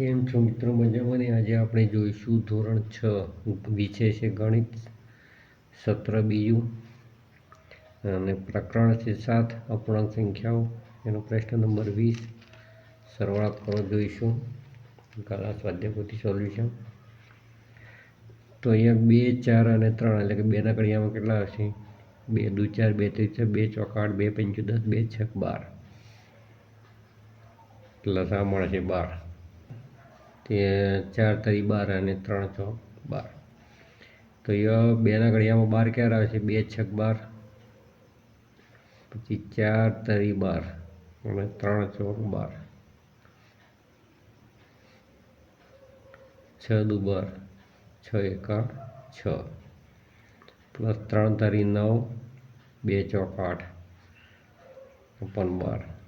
કેમ છો મિત્રો? મજામાં ને? આજે આપણે જોઈશું ધોરણ છ વિષય છે ગણિત સત્ર બીજું. અને પ્રકરણ છે સાત, અપૂર્ણાંક સંખ્યાઓ. એનો પ્રશ્ન નંબર વીસ. સરવાળા કરો જોઈશું. કલા સ્વાધ્યાયપોથી સોલ્યુશન. તો અહીંયા બે, ચાર અને ત્રણ, એટલે કે બેના કડિયામાં કેટલા હશે? બે દુ ચાર, બે ત્રીસ છ બે ચોકાઠ બે પંચું દસ બે છ બાર. લસા મળશે બાર. તે ચાર તરી બાર અને ત્રણ ચોક બાર. તો એ બેના ઘડિયામાં બાર ક્યારે આવે છે? બે છક બાર. પછી ચાર તરી બાર અને ત્રણ ચોક બાર. છ દુ બાર. છ એકા છ. પ્લસ ત્રણ તરી નવ, બે ચોક આઠ. પણ બાર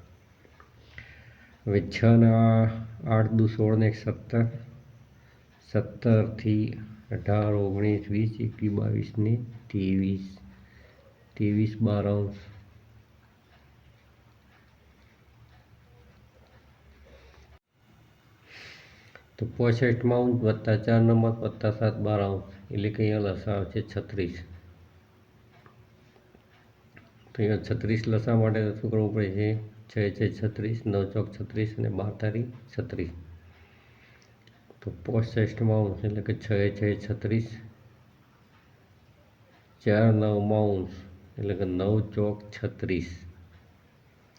હવે છ ને આઠ દુ સોળ ને સત્તર. સત્તરથી અઢાર, ઓગણીસ, વીસ, એકવીસ, બાવીસ ને ત્રેવીસ. ત્રેવીસ બાર અંશ. તો પોસઠમાં અંશ વત્તા ચાર નંબર વત્તા સાત બાર અંશ. એટલે કે અહીંયા લસા આવશે છત્રીસ. તો અહીંયા છત્રીસ લસા માટે શું કરવું પડે છે? છ છે છત્રીસ, નવ ચોક છત્રીસ અને બાર તારીખ છત્રીસ. તો પોસઠમાં આવશે એટલે કે છ છે છત્રીસ. ચાર નવ માઉન્સ એટલે કે નવ ચોક છત્રીસ.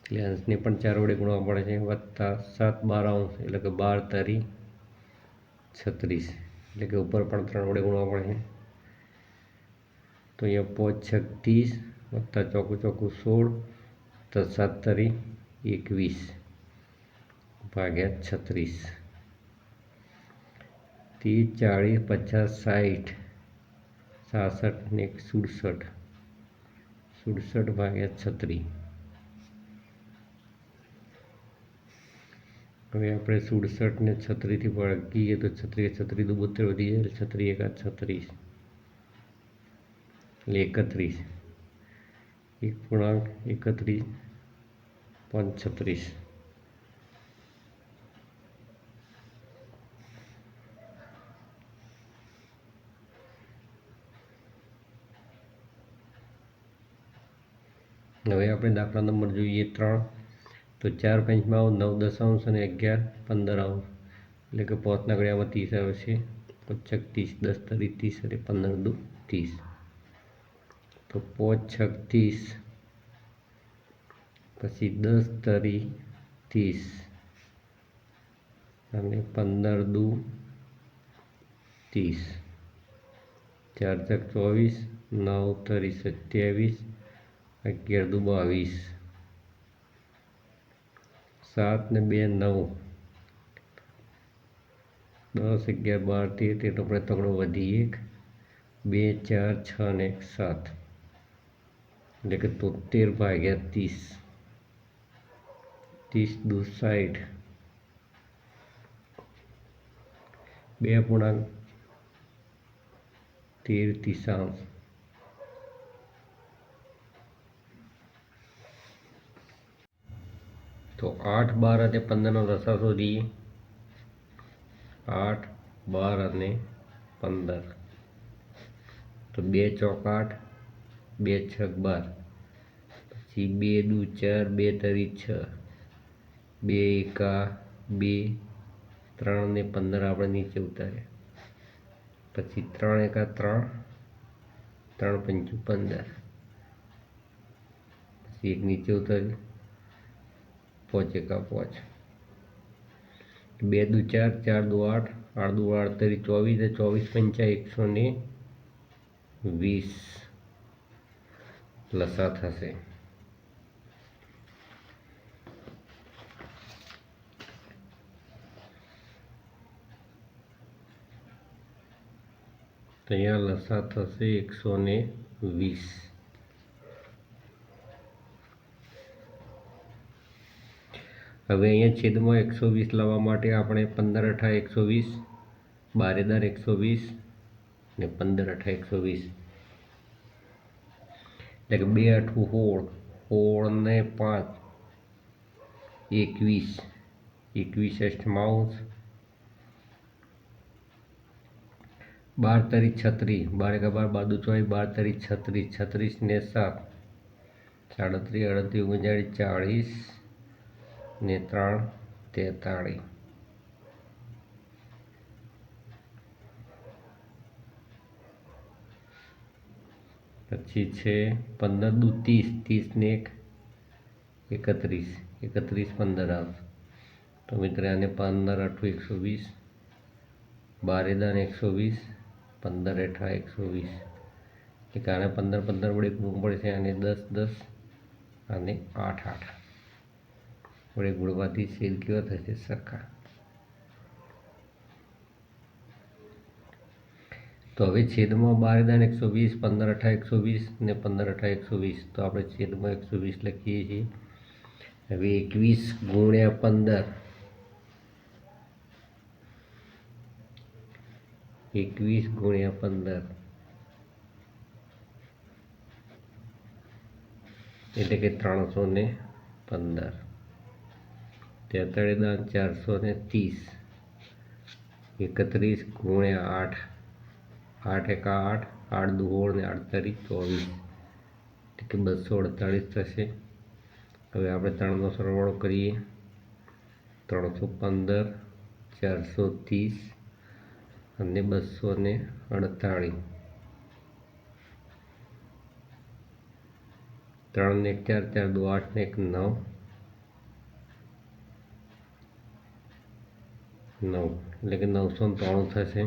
એટલે અંશને પણ ચાર વડે ગુણવા પડે છે. વત્તા સાત બાર અંશ એટલે કે બાર તારી છત્રીસ. એટલે કે ઉપર પણ ત્રણ વડે ગુણવા પડે છે. તો અહીંયા પોચ છત્રીસ, વત્તા ચોકું ચોકું સોળ, વત્તા સાત તારી એકવીસ ભાગ્યા છત્રીસ. ત્રીસ, ચાળીસ, પચાસ સાઠ સાસઠ ને એક સુડસઠ. સુડસઠ ભાગ્યા છત્રીસ હવે આપણે સુડસઠ ને છત્રીસથી વળગીએ તો છત્રીસ છત્રીસ દુ, બોતેર વધી જાય એટલે છત્રીસ એકા છત્રીસ. એટલે એકત્રીસ. એક પૂર્ણાંક એકત્રીસ. પાંચ છત્રીસ હવે આપણે દાખલા નંબર જોઈએ ત્રણ. તો ચાર પંચમાં નવ દશાંશ અને અગિયાર, પંદર અંશ એટલે કે પોતના ઘડિયામાં ત્રીસ આવશે પોચક ત્રીસ, દસ તરી ત્રીસ અને પંદર દુ ત્રીસ. તો પોચ છક ત્રીસ પછી દસ તરી ત્રીસ. અને પંદર દુ ત્રીસ. ચાર ચાર ચોવીસ, નવ તરી સત્યાવીસ, અગિયાર દુ બાવીસ. સાત ને બે નવ. દસ, અગિયાર, બાર, તેર તેર આપણે તગડો વધી એક. બે, ચાર, છ ને એક સાત. એટલે કે તોતેર ભાગ્યા ત્રીસ. ત્રીસ દુ સાઠ. બે પૂર્ણાંક તેર ત્રીસાંશ. તો આઠ, બાર અને પંદરનો લસા શોધીએ. આઠ, બાર અને પંદર. તો બે ચોક આઠ, બે છક બાર. પછી બે દુ ચાર, બે તરી છ. બે, એકા, બે, ત્રણ ને પંદર આપણે નીચે ઉતાર્યા પછી ત્રણ એકા ત્રણ ત્રણ પંચું પંદર. પછી એક નીચે ઉતાર્યું પાંચ એકા પોચ. બે દુ ચાર ચાર દુ આઠ આઠ દુ આડતરી ચોવીસ ચોવીસ પંચા એકસો ને વીસ. લસા થશે. અહીંયા લસા થશે એકસો ને વીસ. હવે અહીંયા છેદમાં એકસો વીસ લાવવા માટે આપણે પંદર અઠા એકસો વીસ, બારેદાર એકસો વીસ ને પંદર અઠા એકસો વીસ. એટલે કે બે અઠું હોળ હોળ ને પાંચ, એકવીસ. એકવીસ અષ્ટમાંશ બાર તારીખ છત્રીસ બાર એકા બાર બાદુ ચોવીસ બાર તરી છત્રીસ છત્રીસ ને સાત, સાડત્રીસ, અડત્રીસ, ઓગણચાળીસ, ચાળીસ ને ત્રણ, તેતાળીસ. પછી છે પંદર દુ ત્રીસ ત્રીસ ને એક, એકત્રીસ એકત્રીસ પંદર આવશે. તો મિત્ર આને પંદર અઠું એકસો વીસ, બારેદાન એકસો વીસ પંદર અઠા એકસો વીસ. એટલે આને પંદર પંદર વડે ગુણવું પડશે અને દસ દસ અને આઠ આઠ. વડે ગુણવાથી છેદ કેવા થશે? સરખા. તો હવે છેદમાં બાર દાન એકસો વીસ, પંદર અઠા એકસો વીસ ને પંદર અઠા એકસો વીસ. તો આપણે છેદમાં એકસો વીસ લખીએ છીએ. હવે એકવીસ ગુણ્યા પંદર. એકવીસ ગુણ્યા પંદર. એટલે કે ત્રણસો ને પંદર. તેતાળી દાન ચારસો ને ત્રીસ. એકત્રીસ ગુણ્યા આઠ. આઠ એકા આઠ આઠ દુહોળ ને અડતાલીસ ચોવીસ. એટલે કે બસો અડતાલીસ થશે. હવે આપણે ત્રણનો સરવાળો કરીએ. ત્રણસો પંદર, ચારસો ત્રીસ અને બસો ને અડતાળીસ. ત્રણ ને એક ચાર ચાર દો આઠ ને એક નવ. નવ, એટલે કે નવસો ને ત્રાણું થશે.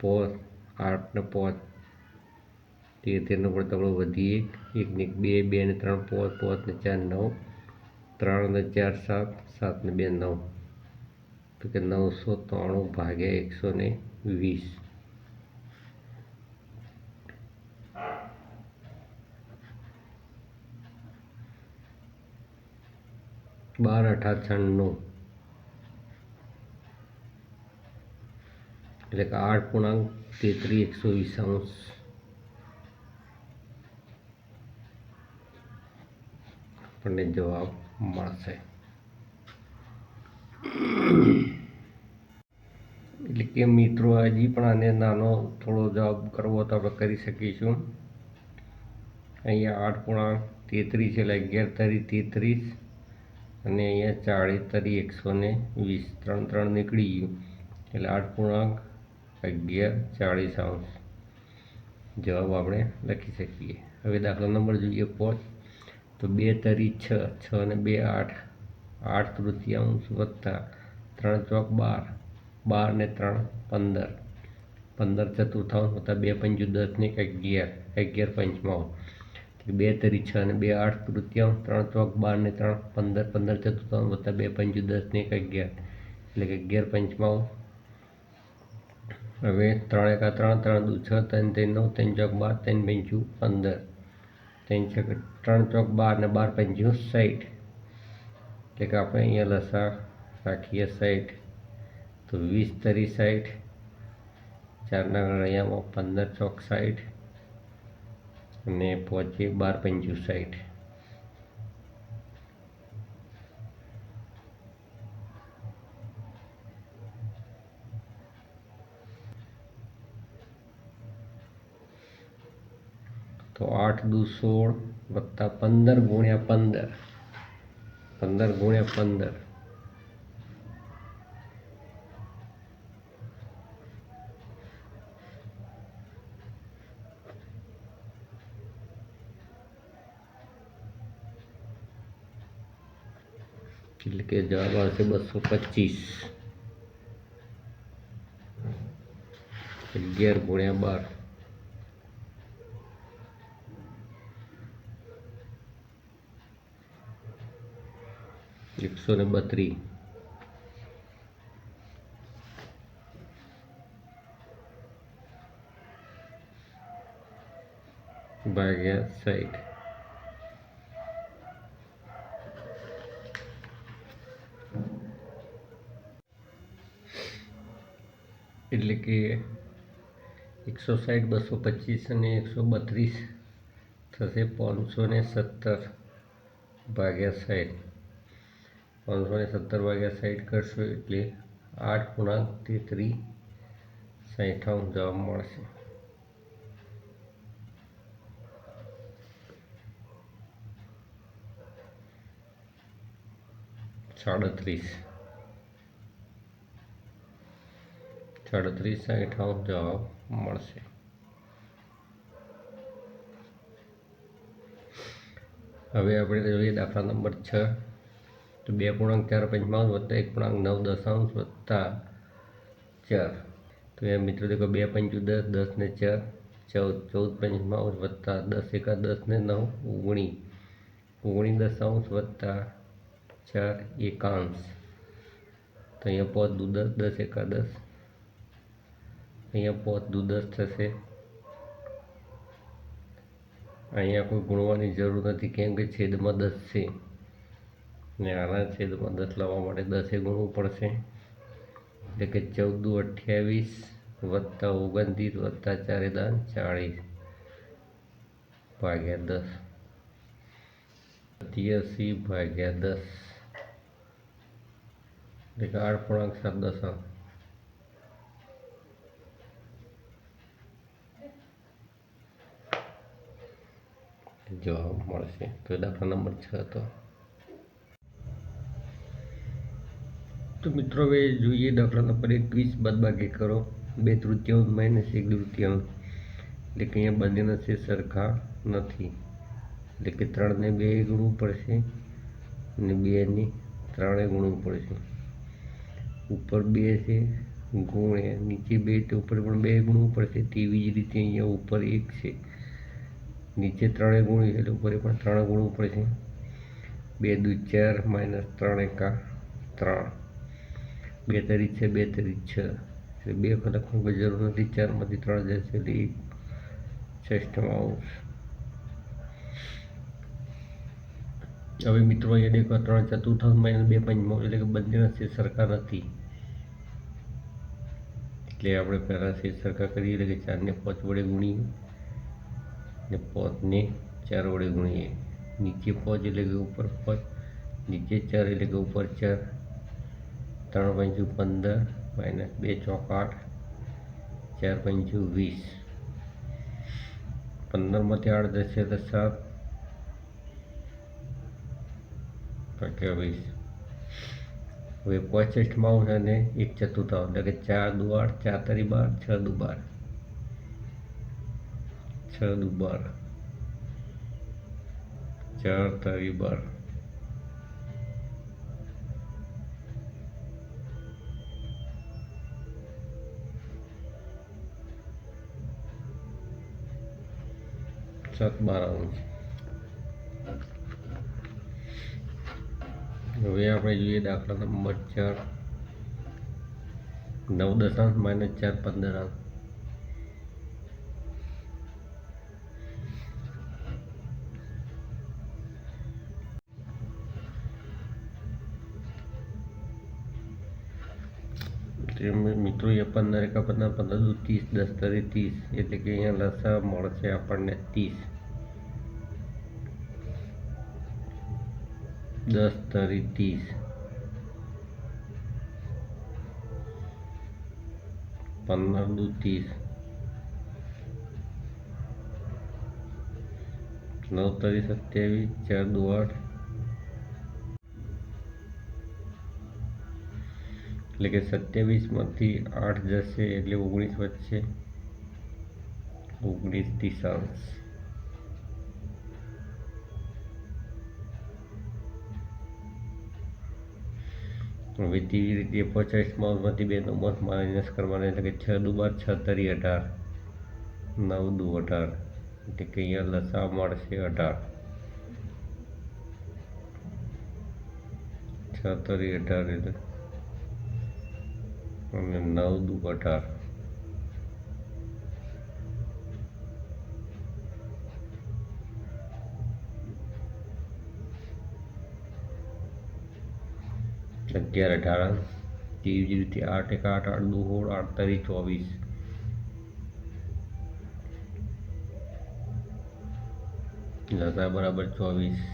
પોચ આઠ ને પોચ. તેર તેરનો પડતો વધી વધીએ. એક ને એક, બે બે ને ત્રણ, પોચ પોચ ને ચાર, નવ. ત્રણ ને ચાર, સાત સાત ને બે, નવ. તો કે નવસો ત્રાણું ભાગ્યા એકસો ને વીસ. બાર અઠા છન્નું. એટલે કે આઠ પૂર્ણાંક તેત્રીસ એકસો વીસ અંશ આપણને જવાબ મળશે. કે મિત્રો હજી પણ આને નાનો થોડો જવાબ કરવો તો આપણે કરી શકીશું. અહીંયા આઠ પૂર્ણાંક તેત્રીસ એટલે અગિયાર તરી તેત્રીસ અને અહીંયા ચાળીસ તરી એકસો ને વીસ. ત્રણ ત્રણ નીકળી ગયું. એટલે આઠ પૂર્ણાંક અગિયાર ચાળીસ અંશ. જવાબ આપણે લખી શકીએ. હવે દાખલો નંબર જોઈએ પોચ. તો બે તરી છ છ અને બે આઠ. આઠ તૃતીયાંશ વત્તા ત્રણ ચોક બાર. બાર ને ત્રણ, પંદર. પંદર ચતુર્થાવન વત્તા બે પંચુ દસ ને અગિયાર. અગિયાર પંચમાવન બે તરી છ અને બે આઠ તૃતીયાંશ, ત્રણ ચોક, બાર ને ત્રણ, પંદર. પંદર ચતુર્થાવન વત્તા બે પંચુ દસ ને અગિયાર. એટલે કે અગિયાર પંચમાવન હવે ત્રણ એકા ત્રણ ત્રણ દુ છ, ત્રણ ત્રણ નવ, ત્રણ ચોક બાર, ત્રણ પંચું પંદર. ત્રણ છ ત્રણ ચોક બાર ને બાર પંચું સાઠ એટલે કે આપણે અહીંયા લસા રાખીએ સાઠ તો વીસ તરી સાઠ ચારના ગણિયામાં પંદર ચોક સાઠ અને પહોંચી બાર પંચું સાઠ તો આઠ દુ સોળ વત્તા પંદર ગુણ્યા પંદર. પંદર ગુણ્યા પંદર. એટલે કે જવાબ આવશે બસો પચીસ. અગિયાર ગુણ્યા બાર. એકસો ને બત્રીસ ભાગ્યા સાઠ એટલે કે એકસો સાઠ બસો પચીસ અને એકસો બત્રીસ થશે પાંચસો ને સત્તર ભાગ્યા સાઠ. પાંચસો ને સત્તર ભાગ્યા સાઠ કરશો એટલે આઠ ગુણાંક તેત્રીસ સાઠાઉન જવાબ મળશે. સાડત્રીસ. સાડત્રીસ અઠાવન જવાબ મળશે. હવે આપણે જોઈએ દાખલા નંબર છ. તો બે પૂર્ણાંક ચાર પંચમાંશ વત્તા એક પૂર્ણાંક નવ દશાંશ વત્તા ચાર. તો એ મિત્રો દેખો બે પંચું દસ દસ ને ચાર. ચૌદ ચૌદ પંચમાંશ વત્તા દસ એકા દસ ને નવ, ઓગણી. ઓગણી દશાંશ વત્તા ચાર એકાંશ. તો અહીંયા પોત દુ દસ દસ એકા દસ. અહીંયા પોત દુ દસ થશે. અહીંયા કોઈ ગુણવાની જરૂર નથી, કેમ કે છેદમાં દસ છે. ને આના છેદમાં દસ લાવવા માટે દસે ગુણવું પડશે. એટલે કે ચૌદ અઠ્યાવીસ વત્તા ઓગણત્રીસ વત્તા ચારે દાન ચાળીસ ભાગ્યા દસ. સત્યાસી ભાગ્યા દસ. એટલે કે આઠ પૂર્ણાંક સાત દશાંશ જવાબ મળશે. તો દાખલા નંબર છ હતો. તો મિત્રો, હવે જોઈએ દાખલા નંબર એકવીસ, બાદબાકી કરો. બે તૃતીયાંશ માઇનસ એક તૃતીયાંશ. એટલે કે અહીંયા બંનેના છે સરખા નથી. એટલે કે ત્રણને બે ગુણવું પડશે અને બેને ત્રણે ગુણવું પડશે. ઉપર બે છે ગુણે નીચે બે, તો ઉપર પણ બે ગુણવું પડશે. તેવી જ રીતે અહીંયા ઉપર એક છે. નીચે ત્રણે ગુણ્યું એટલે ઉપર પણ ત્રણ ગુણવું પડશે બે દુ ચાર, માઇનસ ત્રણ એકા ત્રણ. બે તરી છે, બે તરી છ. એટલે બે લખવાની કોઈ જરૂર નથી, ચારમાંથી ત્રણ જશે એટલે એક ષષ્ઠમાંશ હવે મિત્રો, અહીંયા દેખો, ત્રણ ચતુર્થાંશ માઇનસ બે પંચમાંશ એટલે કે બંનેના છે સરખા નથી. એટલે આપણે પહેલાં છે સરખા કરીએ, એટલે કે ચારને પાંચ વડે ગુણીએ. ને પાંચને ચાર વડે ગુણીએ. નીચે પોચ એટલે કે ઉપર પોચ નીચે ચાર એટલે કે ઉપર ચાર. ત્રણ પંચું પંદર, માઇનસ બે ચોક આઠ, ચાર પંચું વીસ. પંદરમાંથી આઠ દસે તો સાત. ભાગ્યા વીસ. હવે પચીસમાં આવશે અને એક ચતુર્થાંશ, એટલે કે ચાર દુ આઠ, ચાર તરી બાર, છ દુ બાર. છ દુ બાર ચાર તારી બાર. સાત બાર અંશ હવે આપણે જોઈએ દાખલા નંબર ચાર. નવ દશાંશ માઇનસ ચાર પંદર અંશ મિત્રો એ પંદર એકા પંદર પંદર દુ ત્રીસ, દસ તરી ત્રીસ. એટલે કે અહીંયા લસા મળશે આપણને ત્રીસ. દસ તરી ત્રીસ. પંદર દુ ત્રીસ. નવ તરી સત્યાવીસ, ચાર દુ આઠ એટલે કે સત્યાવીસમાંથી આઠ જશે એટલે ઓગણીસ વધશે. ઓગણીસ દિશાંશ. હવે તેવી રીતે પચાસ માઉસમાંથી બે નંબર માઇનસ કરવાના એટલે કે છ દુ બાર, છ તરી અઢાર. નવ દુ અઢાર. એટલે કે અહીંયા લસા મળશે અઢાર. છ તરી અઢાર એટલે અને નવ દુ અઢાર અગિયાર અઢાર તેવી જ રીતે આઠ એક આઠ આઠ દુ સોળ આઠ તરી ચોવીસ લસા બરાબર ચોવીસ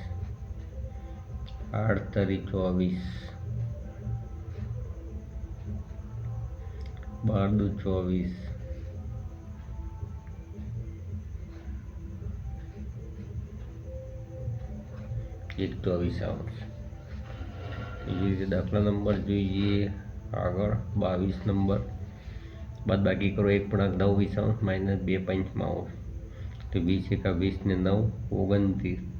આઠ તરી ચોવીસ બાર દુ ચોવીસ. એક ચોવીસ આવશે એવી રીતે દાખલા નંબર જોઈએ. આગળ બાવીસ નંબર. બાદ બાકી કરો એક પૂર્ણાંક નવ વીસ માઇનસ બે પંચમાં આવો. તો વીસ એકા વીસને નવ, ઓગણત્રીસ.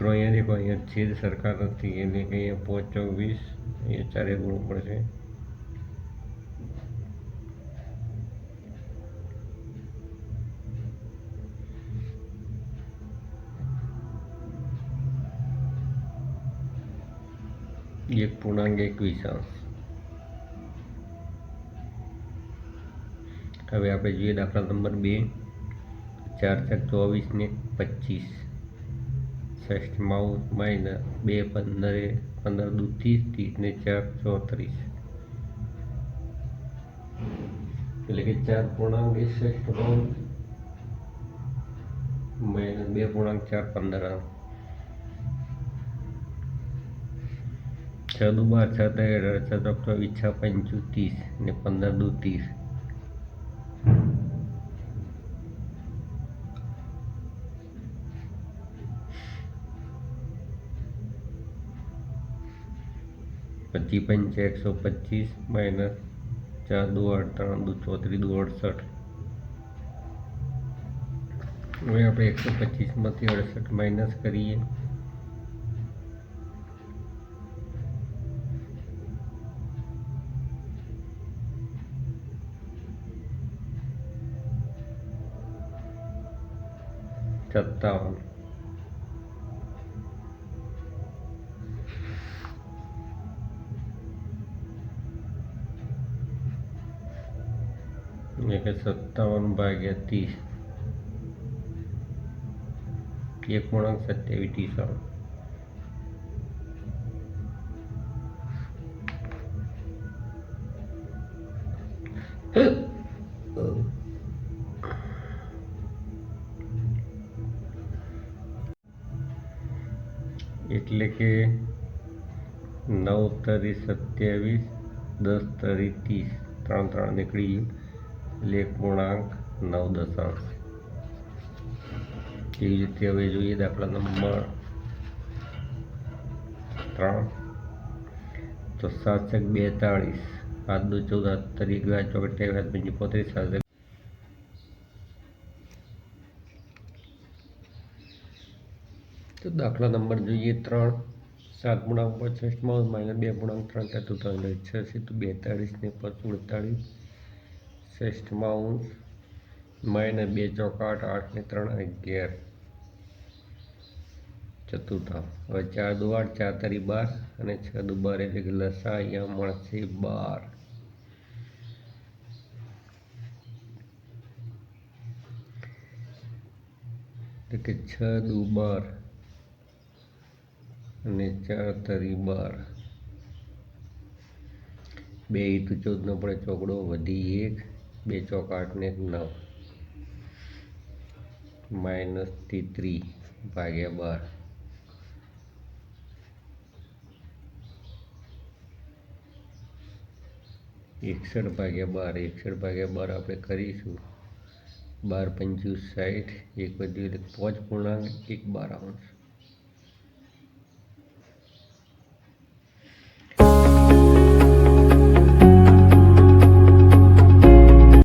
મિત્રો, અહીંયા દેખો, અહીંયા છેદ સરખા નથી. એટલે કે અહીંયા પાંચ વીસ અહીંયા ચારે ગુણ પડશે. એક પૂર્ણાંક એકવીસ અંશ. હવે આપણે જોઈએ દાખલા નંબર બે. ચાર ચાર ચોવીસ ને પચીસ. ષષ્ઠમાં માઇનસ બે પંદરે, પંદર દુ ત્રીસ ત્રીસ ને ચાર ચોત્રીસ. એટલે કે ચાર પૂર્ણાંક એ ષષ્ઠમાં માઇનસ બે પૂર્ણાંક ચાર પંદર છ દુ બાર, છ તેર છ ચોક ચોવીસ છ પંચુ ત્રીસ ને પંદર દુ ત્રીસ. પચીસ પંચ એકસો પચીસ માઇનસ ચાર દુ આઠ ત્રણ દુ ચોત્રીસ દુ અડસઠ. હવે આપણે એકસો પચીસમાંથી અડસઠ માઇનસ કરીએ. સત્તાવન એટલે કે સત્તાવન ભાગ્યા ત્રીસ. એક પૂર્ણાંક સત્યાવીસ, ત્રીસ. એટલે કે નવ તરી સત્યાવીસ, દસ તરી ત્રીસ. ત્રણ ત્રણ નીકળી ગયું. પૂર્ણાંક નવ દશાંશ. એવી રીતે હવે જોઈએ દાખલા નંબર ત્રણ. તો સાતસક બેતાળીસ. સાત દુ ચૌદ તરી ગયા ચોકટી હાથ પંચી પોત્રીસ સાત તો દાખલા નંબર જોઈએ ત્રણ. સાત પૂર્ણાંક પચાસમાં માઇનસ બે પૂર્ણાંક ત્રણ ચતુર્થાંશ છ તો બેતાળીસ ને પાંચ ઉડતાળીસ શ્રેષ્ઠમાં માઉન્સ મયને બે ચોક આઠ આઠ ને ત્રણ અગિયાર. ચતુર્થા. હવે ચાર દુ આઠ ચાર તરી બાર અને છ દુ બાર એટલે કે લસા અહીંયા મળશે બાર. એટલે કે છ દુ બાર અને ચાર તરી બાર. બે ઈટુ ચૌદનો પડે ચોકડો વધી એક. બે ચોક આઠ ને નવ. માઇનસ ત્રી ભાગ્યા બાર. એકસઠ ભાગ્યા બાર. એકસઠ ભાગ્યા બાર આપણે કરીશું. બાર પંચું સાઠ એક વધ્યું એટલે પાંચ પૂર્ણાંક, એક બાર અંશ